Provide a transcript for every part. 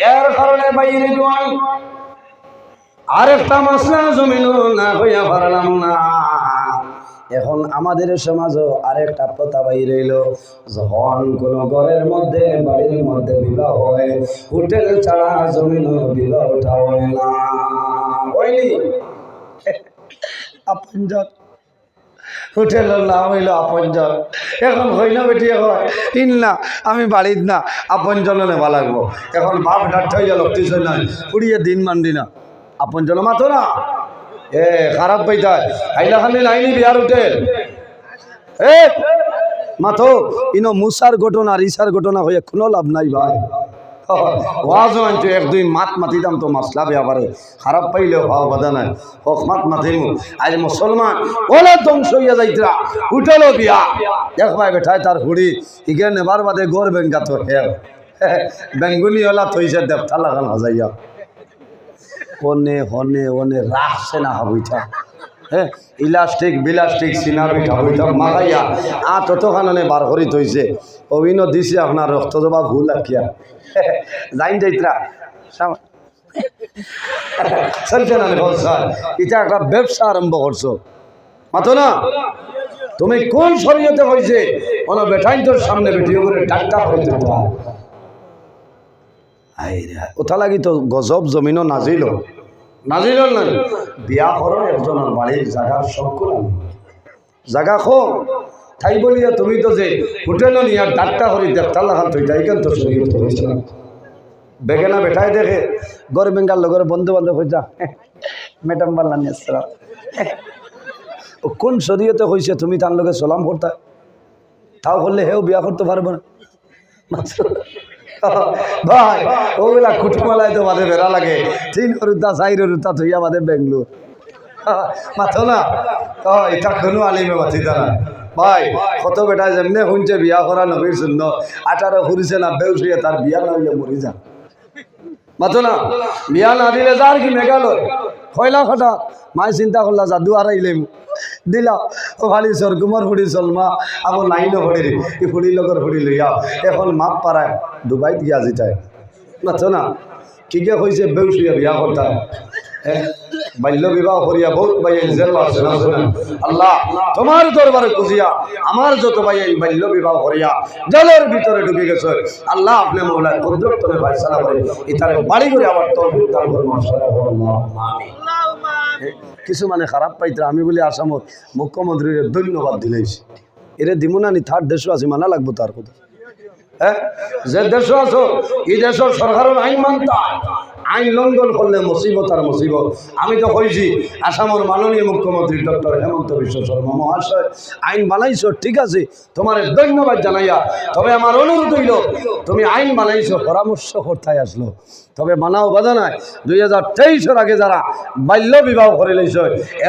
এর কারণে বাইরে জোয়ান আরেকটা মাসলা জমিন না হইয়া পারলাম না। এখন আমাদের সমাজও আরেকটা প্রথা বাইরে এলো যখন কোন ঘরের মধ্যে, বাড়ির মধ্যে বিবাহ হয়, হোটেল ছাড়া জমিন বিবাহটা হয় না। হয়নি? হোটেলের নাম হইল আপনজন। এখন হইল বেটি, এখন তিন না, আমি বাড়িত না আপনজনে নেবা লাগবো। এখন বাপ ডাক্তার হইয়া লক্ষ্মী নাই কুড়িয়ে দিন মান্দি না। আপনজন মাতো না। এ, খারাপ পাইতায় হাইলা খালি লাইনি বিয়ার হোটেল। এ মাথো ইনো মুসার ঘটনা আর ইসার ঘটনা হয়ে কোনো লাভ নাই ভাই। আনছো এক, দুই মাত মাতিতাম তো মাসলা ব্যাপারে খারাপ পাইলেও ভাও বাধা নাই। হক মাত মাতিমু আজ মুসলমান, ওলা ধ্বংস হইয়া যাইতরা। উঠল বিয়া। দেখ ভাই বেঠায় তার হুড়ি। ইগে নেবার বাদে গড় বেঙ্গা তো হে বেঙ্গুলি ওলা থইছে, দেবতা লাগান হাজাইয়া। ওনে, হনে, ওনে রাখছে না হইতা হ্যাঁ ইলাস্টিক, বিলাস্টিক, সিনা পিঠা হইতা মাগাইয়া। আ ততখানে বার করি থইছে। অভিনয় দিছে আপনার রক্ত জবা ভুল আখিয়া যাইন যাইত্রা এটা একটা ব্যবসা আরম্ভ করছ না? তুমি কোন শরীয়তে হয়েছে কোনো বেটাইন তোর সামনে বেটিয়ে করে ডাক্তার লাগি তো গজব জমিনও নাজিল নাজিল বিয়া করো একজনের বাড়ির সকল আমি জাগা খো তাই বলিয়া তুমি তো যে হোটেল নিয়ে ডাক্তার করি দেখতার লাগান তাই কেন তো বেগেনা বেটাই দেখে গড় বেঙ্গাল লগরে বন্ধু বান্ধব হয়ে যা ম্যাডাম বাল্লানি আসসালাম কোন শরীয়তে হয়েছে তুমি তার লগে সালাম করতা তাও করলে হেও বিয়া করতে পারব না। ভাই ওগুলা কুটুমালায় তো বাদে বেড়া লাগে। তিন রুতা চাই রুতা থইয়া বাদে বেঙ্গলোর মাথো না। এটা কোনো আলিমে মাথি না ভাই কত বেটা যেমনে শুনছে বিয়া করা নবীর শূন্য আঠারো ফুরিছে না বেউসিয়ে তার বিয়া না হইলে মরি যা মাথো না বিয়া না দিলে যার কি মেঘালয়? কয়লা খটা মাই চিন্তা করলা যাদু আর আইলে দিলা ও ভালি সরকুমার ফুড়ি চলমা আবার লাইনও ফুড়ি ই ফুড়ি লগর ফুড়ি লইয়া এখন মাপ পারায় ডুবাইত গিয়া জিতায় মাথো না ঠিকে কইছে বেউসিয়া বিয়া করতা হ্যাঁ বাল্য বিবাহ করিয়া বহুত ভাই জেল আল্লাহ, তোমার দরবারে খুঁজিয়া, আমার যত ভাই বাল্য বিবাহ করিয়া জলের ভিতরে ঢুকে গেছে। আল্লাহ আপনি কিছু মানে খারাপ পাইতে, আমি বলি আসামত মুখ্যমন্ত্রীর ধন্যবাদ দিলেছি এরে দিমুনানি, থার্ড দেশও আছে, মানা লাগবো তার কথা। হ্যাঁ? যে দেশ আছো, এই দেশের সরকারের আইন মানতা আইন লঙ্ঘন করলে মুসিবত আর মুসিবত। আমি তো কইছি, আসামের মাননীয় মুখ্যমন্ত্রী ডক্টর হেমন্ত বিশ্ব শর্মা মহাশয়, আইন বানাইছো, ঠিক আছে, তোমার ধন্যবাদ জানাইয়া। তবে আমার অনুরোধ হইল, তুমি আইন বানাইছো, পরামর্শ করতে আসলো। তবে মানাও বাধা নাই, দুই হাজার তেইশের আগে যারা বাল্য বিবাহ করে লইছ,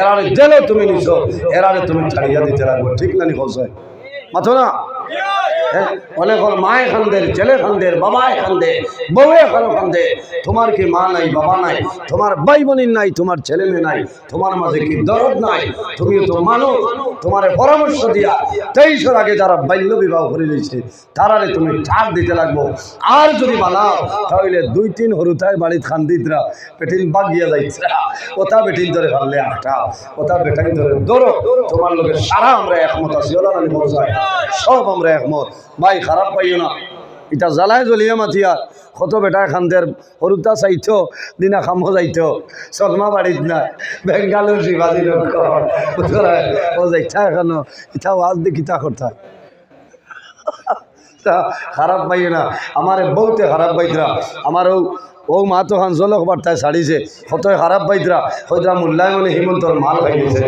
এরারে জেলে তুমি নিছ, এরারে তুমি ছাড়িয়া দিতে লাগবো, ঠিক না নি মাথো না? অনেক হল, মায়ে খান্দে ছেলে খান্দে বাবায় খান্দে বউয়ে খানো খান্দে তোমার কি মা নাই, বাবা নাই, তোমার ভাই বোনের নাই, তোমার ছেলে মেয়ে নাই, তোমার মাঝে কি দরদ নাই, তুমি তো মানো তোমার পরামর্শ দিয়া তেইশের আগে যারা বাল্য বিবাহ করে নিয়েছে, তারারে তুমি ঠাক দিতে লাগবো। আর যদি বানাও তাহলে দুই তিন হরুতায় বাড়ির খান্দিতরা পেটিন বাগিয়া যাইছে ওটা বেটিন ধরে ভাললে আটা ওটা বেটিন ধরে দৌড়ো। তোমার লোকের সারা আমরা একমত আছি ওলা নানি সব আমরা একমত। ভাই, খারাপ পাইও না। এটা জ্বালায় জ্বলিয়ে মাথিয়া কত বেটা খান্দের হরুতা চাইত দিনা খামো যাইত চলমা বাড়িত না। বেঙ্গালুর শিবাজী ও যাইতা এখানো। ইটা ওয়াজ দি কিতা করতা খারাপ পাইয়ে না। আমার বহুতে খারাপ পাইতরা আমার ও মা তো খান জলক বার্তায় ছাড়িছে কতই খারাপ পাইতরা হয়তরা মূল্যায়নে হিমন্তর মাল গেছে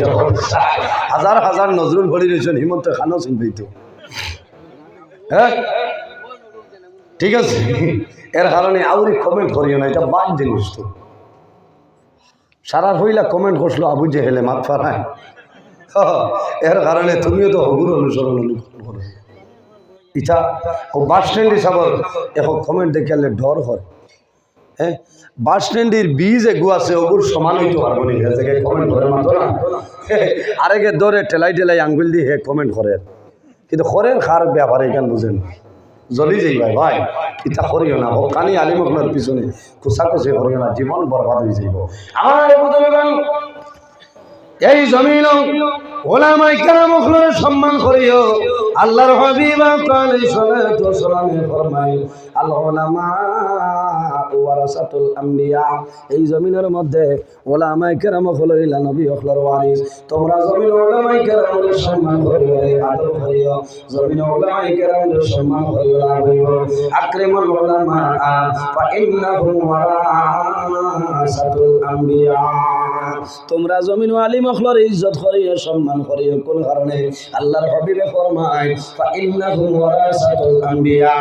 হাজার হাজার নজরুল ভরি রয়েছেন হিমন্ত খানও চিন পাইতো। হ্যাঁ ঠিক আছে? এর কারণে আউরি কমেন্ট করিও না, এটা বাদ জিনিস তো। সারা হইলা কমেন্ট করছিল আবু যে হেলে মাত ফারায় এর কারণে তুমিও তো হগুর অনুসরণ অনুকরণ করো ইটা ও বাস স্ট্যান্ড হিসাবে এখন কমেন্ট দেখালে ডর হয়। হ্যাঁ? বাস স্ট্যান্ডের বীজ এগু আছে, ওগুর সমান হইতে পারব না কমেন্ট করে মাত্র না। আরেকে দৌড়ে টেলাই টেলাই আঙ্গুল দিয়ে হে কমেন্ট করে। কিন্তু খরের খার ব্যাপারে এখান বুঝেন? জ্বলি যাই ভাই ইটা করিও না হকানি আলিম আপনার পিছনে কুচাকুচি করিও না, জীবন বরবাদ হয়ে যাইব। আমার এই জমিন, ওলামাই কেরাম সম্মান করিও। আল্লাহর হাবিব আলাইহিস সালাতু ওয়াসালামে ফরমায়। আল উলামা ওয়ারাসাতুল আম্বিয়া। এই জমিনের মধ্যে ওলামাই কেরাম হইলা নবী ওখলের ওয়ারিস। তোমরা জমিন ওলামাই কেরামের সম্মান করিও আদর করিও। জমিন ওলামাই কেরামের সম্মান করিও হইব আকরিমুল উলামা ফা ইন্নাহুম ওয়ারাসাতুল আম্বিয়া। তোমরা জমিন আলী মখলর ইজ্জত করিও সম্মান করিও কোন কারণে? আল্লাহর হবিবে ফরমায় ফা ইন্নাহুম ওয়ারাসাতুল আম্বিয়া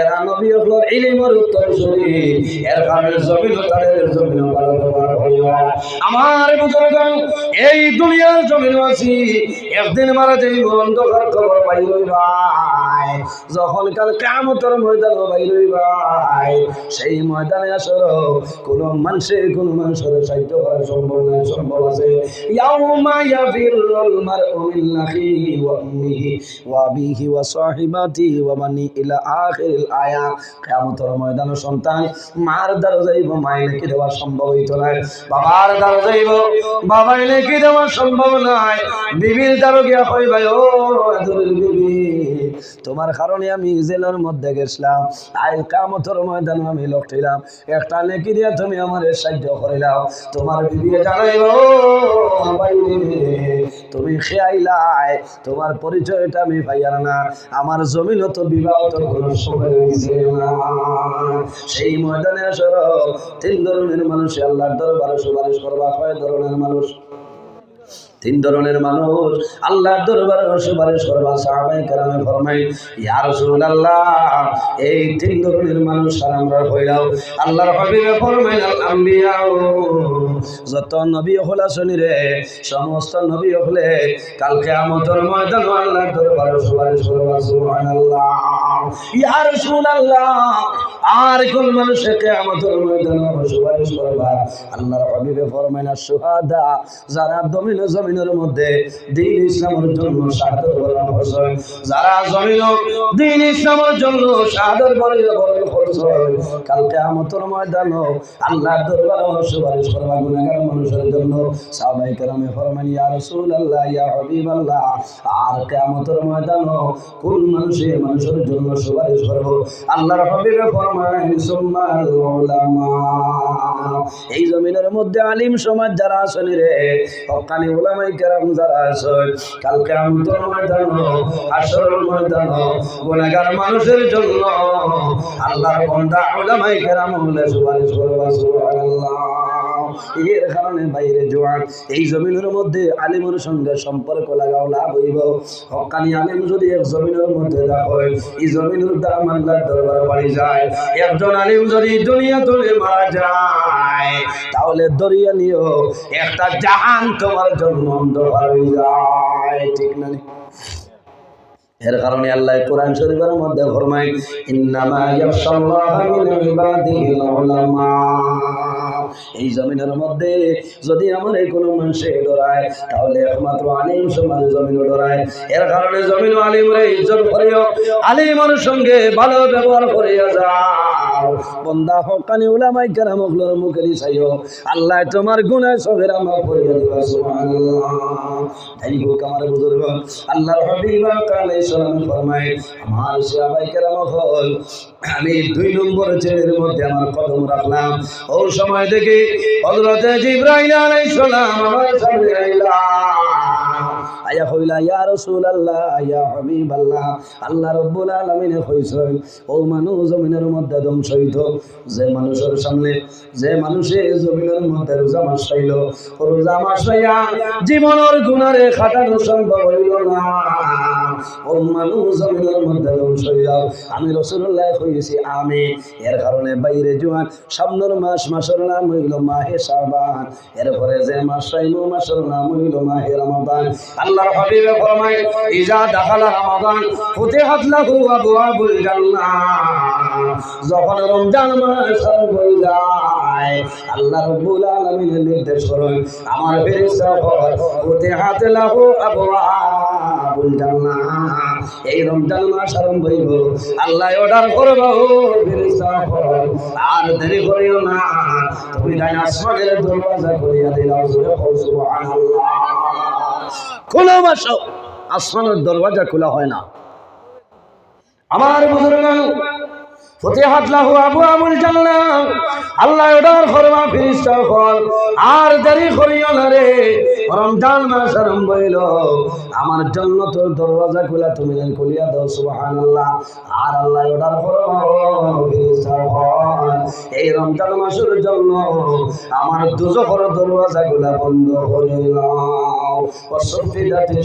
এরা নবী হলর ইলমের উত্তরসূরি এর কারণে জমিন তাদের জমিন ভালো ব্যবহার করিও আমার বুজুর্গান এই দুনিয়ার জমিন আছি একদিন মারা যাইব, অন্ধকার খবর পাই ভাই যখন কাল কামতর ময়দান পাই ভাই সেই ময়দানে আসর কোন মানুষের কোন মানুষের সাহিত্য করা সম্ভব নয় সম্ভব আছে। ইয়াউমা ইয়াফিরুল মারউ মিন ওয়া উম্মিহি ওয়া ওয়া ওয়া ইলা আখিরিল আয়া। সন্তান, মার কি দেওয়া সম্ভব হইতো না বাবার দেওয়া সম্ভব বিবির ও বিবি তোমার কারণে আমি জেলের মধ্যে গেছিলাম। আই কামতর ময়দান আমি লড়ছিলাম একটা নেকি দিয়ে তুমি আমার সাহায্য করিলাম। তোমার বিবি জানাইব তুমি খেয়াইলাই। তোমার পরিচয়টা আমি পাইয়ার না। আমার জমিন তো বিবাহ তো কোনো সময় হয়েছে সেই ময়দানে আসর তিন ধরনের মানুষ আল্লাহর দরবারে সুপারিশ করবা। কয় ধরনের মানুষ? তিন ধরনের মানুষ। আল্লাহর দরবারে সুপারিশ করবা। সাহাবায়ে কেরামে ফরমাই ইয়া রাসূলুল্লাহ, এই তিন ধরনের মানুষ আর আমরা হইলাও আল্লাহর হাবিবে ফরমাইল আল আম্বিয়া যত নবী হলা শুনিরে সমস্ত নবী হলে। কাল কিয়ামতের ময়দান আল্লাহর দরবারে সুপারিশ করবা। সুবহানাল্লাহ। ইয়া রাসূলুল্লাহ আর কোন মানুষে কিয়ামতের ময়দানে সুপারিশ করবা আল্লাহর হাবিবে ফরমাইল সুহাদা, যারা দমিন জমিনের মধ্যে দিন ইসলামের জন্য শাহাদত বরণ করছে, যারা জমিন দিন ইসলামের জন্য শাহাদত বরণ করছে, কাল কিয়ামতের ময়দান আল্লাহর দরবারে সুপারিশ করবা গুনাহগার মানুষের জন্য। সাহাবায়ে কেরামে ফরমান ইয়া রাসূলুল্লাহ, ইয়া হাবিবাল্লাহ, আর কিয়ামতের ময়দান কোন মানুষে মানুষের জন্য সুপারিশ করব? আল্লাহর হাবিবে ফরমান এই জমিনের মধ্যে আলিম সমাজ যারা আসেন রে হকানি ওলামাই কেরাম যারা আসেন কালকে আমতর ময়দান আসর ময়দান গুণাগার মানুষের জন্য আল্লাহর বান্দা ওলামাই কেরাম হলে সুপারিশ করবা, সুবহানাল্লাহ। এর কারণে বাইরে জোয়ান। এই জমিনের মধ্যে আলিমের সঙ্গে সম্পর্ক লাগাও লাভ হইব। হকানি আলিম যদি এক জমিনের মধ্যে দেখো এই জমিনের দাম আল্লাহর দরবারে বাড়ি যায়। একজন আলিম যদি দুনিয়া তুলে মারা যায়, তাহলে দরিয়া নিও একটা জাহান তোমার জন্য অন্ধকার হয়ে যায়। ঠিক না? এর কারণে আল্লাহ কোরআন শরীফের মধ্যে ফরমায়, ইন্নামা ইয়াখশাল্লাহ মিন ইবাদিহিল উলামা। এই জমিনের মধ্যে যদি আমার কোনো মানুষে ডরায়, তাহলে একমাত্র আলিম সমাজ জমিন ডরায়। এর কারণে জমিন আলিমরে ইজ্জত করিও আলিমের সঙ্গে ভালো ব্যবহার করিয়া যাও বন্দা হকানি উলামাই কেরাম ওগুলোর মুখে চাইও আল্লাহ তোমার গুনাহ সবের আমার করিয়া দিবা তাই হোক আমার বুজুর্গ, আল্লাহর হাবিব আলাইহিস সালাম ফরমায়, আমার সাহাবায়ে কেরাম হল, আমি দুই নম্বর ছেলের মধ্যে আমার কদম রাখলাম। ও সময় দেখি হযরত জিবরাইল আলাইহিস সালাম আমার সামনে আইলা। আয়া হইলা, ইয়া রাসূলুল্লাহ, ইয়া হাবিবাল্লাহ। আল্লাহ রাব্বুল আলামিন কইছেন ও মানুষ জমিনের মধ্যে ধ্বংস হইত। যে মানুষের সামনে, যে মানুষে জমিনের মধ্যে রোজা মাস পাইল, রোজা মাস পাইয়া জীবনের গুণারে খাটানো সম্ভব হইল না। ও মানুষ জমিনের মধ্যে ধ্বংস হইয়া আমি রসুল্লাহ কইছি আমি। এর কারণে বাইরে জোয়ান, সামনের মাস, মাসের নাম হইল মাহে শাবান। এরপরে যে মাস মাসের নাম হইল মাহে রমাদান। আল্লাহর হাবিবে ফরমায়, ইজা দাখালা রমাদান, ফুতিহাত লাহু আবওয়াবুল জান্নাহ। যখন রমজান মাস হয়ে যায়, আল্লাহ রাব্বুল আলামিন নির্দেশ করেন, আমার ফেরেশতা ফুতিহাত লাহু আবওয়াব আবুল জান্নাহ। এই রমজান মাস আরম্ভ হইব আল্লাহ অর্ডার করব ফেরেশতা হল। আর দেরি করিও না। তুমি যাই আসমানের দরওয়াজা করিয়া দিলাও সুবহানাল্লাহ। খোলা মাস আসমানের দরওয়াজা খোলা হয় না। আমার বুজুর্গ হইল। আমার জন্য তোর দরওয়াজা খোলা তুমি খুলিয়া দাও, সুবহানাল্লাহ। আর আল্লাহ হল। এই রমজান মাসের জন্য আমার দুজখর দরওয়াজা গুলা বন্ধ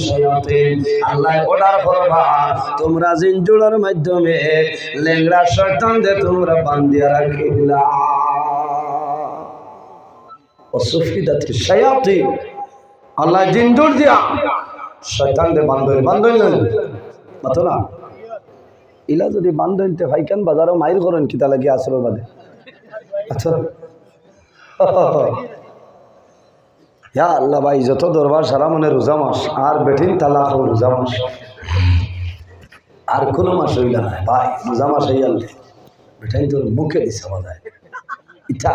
শায়াতিন আল্লাহ করবা তোমরা জিনজুড়ার মাধ্যমে লেংড়া শয়তান দে তোমরা বান্ধিয়া রাখিলা অসফিদাতে শায়াতিন আল্লাহ জিনজুড় দিয়া শয়তান দে বান্ধব বান্ধব মাতো না। ইলা যদি বান্ধবতে ভাইকান বাজারও মাইর করেন কি কিতা লাগি আসর বাদে। আচ্ছা। ইয়া আল্লাহ ভাই, যত দরবার সারা মনে রোজা মাস, আর বেঠিন তালাক রোজা মাস। আর কোনো মাস হইলা নাই ভাই, রোজা মাস হইয়াল বেঠাই তোর মুখে দিছে বাজায় ইটা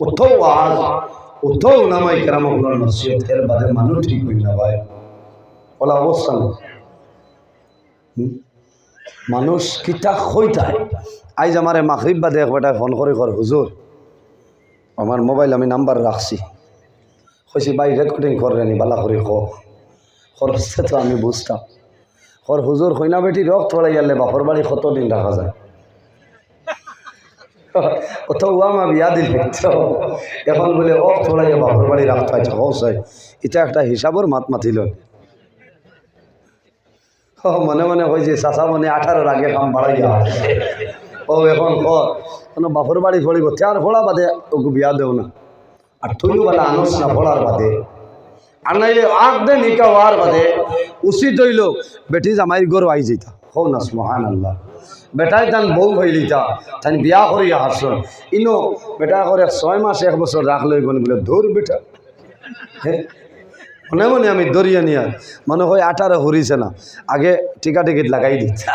কত আর কত নামাই কেরাম নসিহত বাদে মানুষ ঠিক হইল না ভাই। ওলা অবস্থা মানুষ কিতা হইতায় আইজ আমারে মাখরিব বাদে একবারটা ফোন করে, কর, হুজুর, আমার মোবাইল আমি নাম্বার রাখছি। কইছি, ভাই রেকর্ডিং করেনি বালা করে ক খরচে তো আমি বুঝতাম। খর হুজুর, কইনা বেটি, রক্ত পড়ে গেলে বাপর বাড়ি কতদিন রাখা যায়? তো। এখন বলে, অফ থোড়াই বাপর বাড়ি রাখতে হয় এটা একটা হিসাবর মাত মাতিল। ও, মনে মনে হয় যে, চাচা মনে আঠারোর আগে কাম বাড়াইয়া ও, এখন কোনো বাপর বাড়ি ফড়িব চার ফোড়া বাদে ওকে বিয়া দেও না। আর তুইও বেলা আনস না ফোড়ার বাদে। আর নাইলে আগ দে নিকা হওয়ার বাদে। উচিত হইল, বেটি জামাইর গরু আই যেতা হো না মহান আল্লাহ বেটাই তান বউ হইলিতা তান বিয়া করিয়া হাসন ইনো বেটা করে ছয় মাস এক বছর রাখলে গন বলে ধর বেটা। হ্যাঁ মনে মনে আমি দরিয়া নিয়ে, মনে হয় আঠারো হরিছে না, আগে টিকা টিকিট লাগাই দিচ্ছে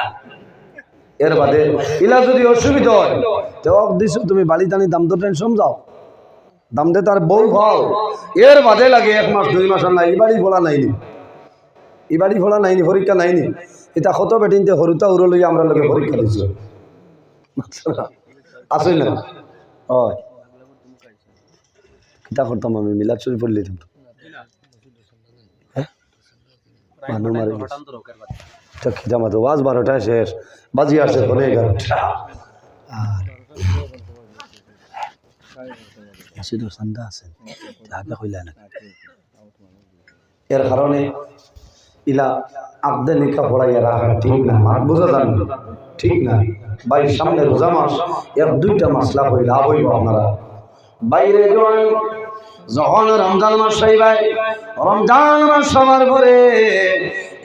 এর বাদে ইলা যদি অসুবিধা হয়, তো দিছো, তুমি বাড়ি টানি দাম তো টেনশন যাও দাম দে তার বউ ভাও এর বাদে লাগে এক মাস, দুই মাস আর নাই এই ফোলা নাইনি। এই ফোলা নাইনি, পরীক্ষা নাইনি। এটা কত বেটিনতে উড়ো লইয়া আমরা লোকে পরীক্ষা দিচ্ছি আসই না? হয়। কিতা করতাম আমি মিলাদ চুরি পড়লি তো শেষ। বাজি আছে আছে। না এর কারণে ইলা আগদে নিকা পড়াইয়া রাখা ঠিক না মার বোঝা যান? ঠিক না? ভাই, সামনে রোজা মাস, এক, দুইটা মাসলা হই লাভ হইব আপনারা? বাইরে যান, যখন রমজান মাস হইবাই, রমজান মাস সবার পরে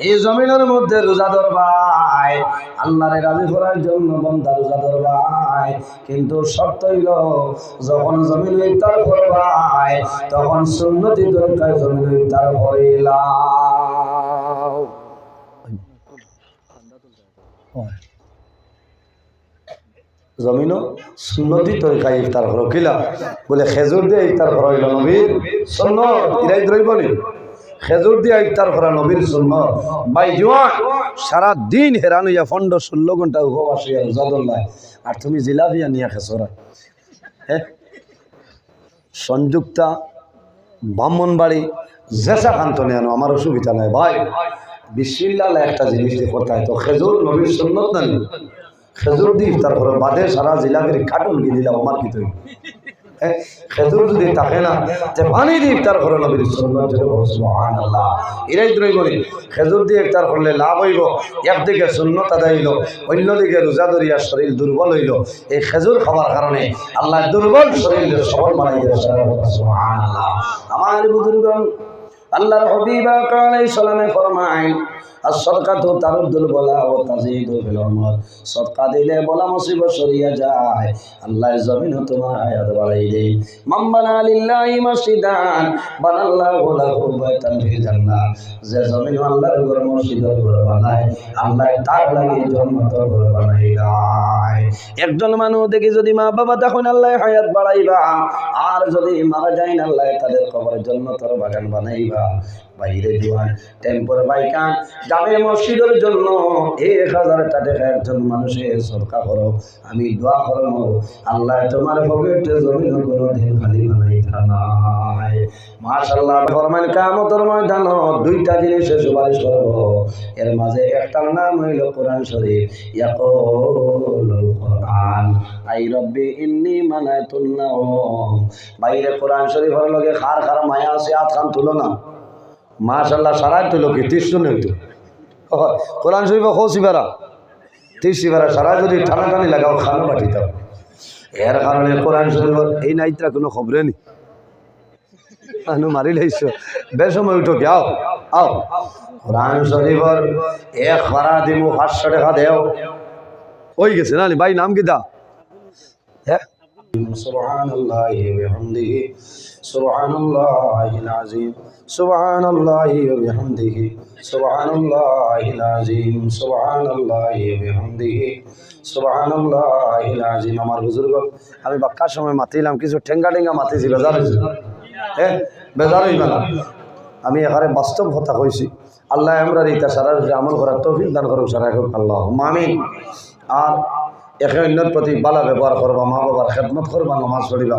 এই জমিনের মধ্যে রোজা ধরবাই, আল্লাহরে রাজি করার জন্য বন্ধা রোজা ধরবাই। কিন্তু শর্ত হইল, যখন জমিন ইফতার করবাই, তখন সুন্নতি দরকার জমিন ইফতার করিলাম। জমিনও সুন্নতি তরিকায় ইফতার করো কিলা? বলে খেজুর দিয়ে ইফতার করা হইল নবীর শূন্য ইরাই দ্রৈব নি? খেজুর দিয়ে ইফতার করা নবীর শূন্য বাই জোয়ান সারা দিন হেরান হইয়া ফন্ড ষোলো ঘণ্টা উপবাস হইয়া রোজাদুল্লাহ আর তুমি জিলাপিয়া নিয়ে খেসরা হ্যাঁ সংযুক্তা, ব্রাহ্মণবাড়ি, জেসা কান্ত আনো আমার অসুবিধা নাই, ভাই। বিসমিল্লাহ একটা জিনিস দিয়ে করতে তো খেজুর নবীর সুন্নত খেজুর করো বাদে সারা জিলাপির কাটুন গিয়ে দিলাম আমার কি তুমি হ্যাঁ, যদি লাভ একদিকে সুন্নত আদায় হইল অন্যদিকে রোজা ধরিয়া শরীর দুর্বল হইল। এই খেজুর খাওয়ার কারণে আল্লাহ দুর্বল শরীর সবল বানাই আমার বুজুর্গণ আল্লাহর হবিবা সালামে ফরমায় আর সরকার তো তারুদ্দুল বলা ও তাজিদ ফিল সদকা দিলে বলা মুসিবত সরিয়া যায়। আল্লাহ জমিন তোমার হায়াত বাড়াই দেয় মাম্বানা লিল্লাহি মসজিদান, বানাল্লাহু লাহু বাইতান ফিল জান্নাহ। যে জমিন আল্লাহর ঘর মসজিদের ঘর বানায়, আল্লাহ তার লাগি জান্নাতের ঘর বানাই একজন মানুষ দেখি যদি মা বাবা তখন আল্লাহ হায়াত বাড়াইবা আর যদি মারা যায় না আল্লাহ তাদের কবরের জন্য তোর বাগান বানাইবা। বাইরে দিওয়ান, টেম্পোর বাইকান জামে মসজিদের জন্য এক হাজার টাকা একজন মানুষের সরকার করো, আমি দোয়া করব, আল্লাহ তোমার পকেটে জমিন কোনো দিন খালি বানাই নাই মাশাল্লাহ ফরমান কামতর ময়দান দুইটা জিনিসের সুপারিশ করব, এর মাঝে একটার নাম হইল কোরআন শরীফ, ইয়াকুল কোরআন। আই রব্বি ইন্নি মানাতুল্লাহ বাইরে কোরআন শরীফের লগে খার খার মায়া আছে আত খান তুলো না। মাশাল্লাহ সারাই তুলো কি ত্রিশ হইতো। হয়, কোরআন শরীফ খোসি বেড়া ত্রিশ বেড়া সারা যদি টানাটানি লাগাও খানো বাটিতাম এর কারণে কোরআন শরীফ এই নাইতরা কোনো খবরে নি আনু মারি লাইছ। বেসময় উঠো কি আও আও। কোরআন শরীফর এক খরা দিমু পাঁচশো টাকা দেও। ওই গেছে না? ভাই নাম কি দা? سبحان الله وبحمده سبحان الله العظيم سبحان الله وبحمده سبحان الله العظيم سبحان الله وبحمده سبحان الله العظيم আমার বুজুর্গ আমি বাক্কার সময় মাতিলাম কিছু ঠেঙ্গা ঠেঙ্গা মাতিছিল জানিস হ্যাঁ বেজার হইবে না আমি এখানে বাস্তব কথা কইছি আল্লাহ আমরা রিতা সারা আমল করার তৌফিক দান করুক সারা হোক আল্লাহ মামিন আর একে অন্যর প্রতি বালা ব্যবহার করবা মা বাবার খেদমত করবা নমাজ পড়িবা।